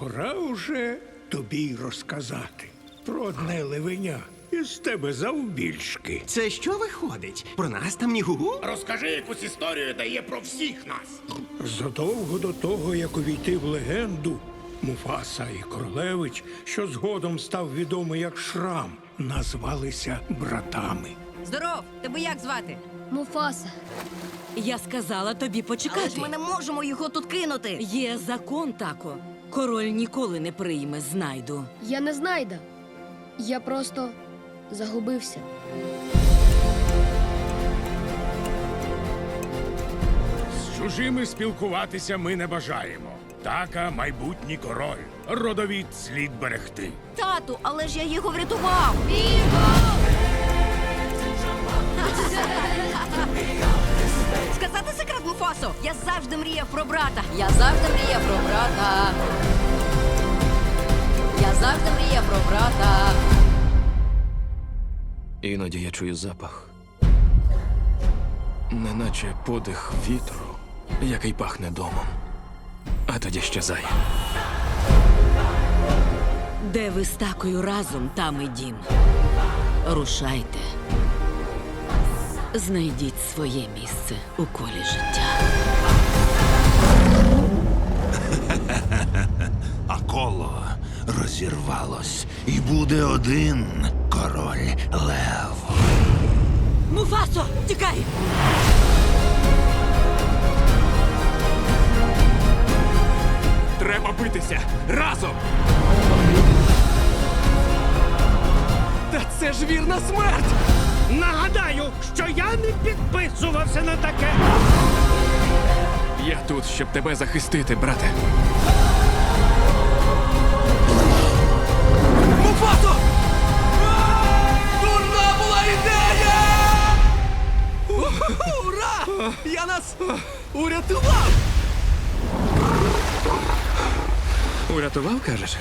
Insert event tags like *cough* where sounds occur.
Пора уже тобі й розказати про одне левеня із тебе завбільшки. Це що виходить? Про нас там ні гугу? Розкажи якусь історію, де є про всіх нас. Задовго до того, як увійти в легенду, Муфаса і Королевич, що згодом став відомий як Шрам, назвалися братами. Здоров, тебе як звати? Муфаса. Я сказала тобі почекати. Але ж ми не можемо його тут кинути. Є закон, тако. Король ніколи не прийме знайду. Я не знайда. Я просто загубився. З чужими спілкуватися ми не бажаємо. Така майбутній король. Родовід слід берегти. Тату, але ж я його врятував. Сказати секрет Муфасо? Я завжди мріяв про брата. Я завжди мріяв про брата. Про брата. Іноді я чую запах. Неначе подих вітру, який пахне домом, а тоді щезає. Де ви з такою разом, там і дім. Рушайте. Знайдіть своє місце у колі життя. *laughs* а коло розірвалось, і буде один король лев. Муфасо, тікай! Треба битися разом. Та це ж вірна смерть! Нагадаю, що я не підписувався на таке. Я тут, щоб тебе захистити, брате. Я нас урятував! Урятував, кажеш?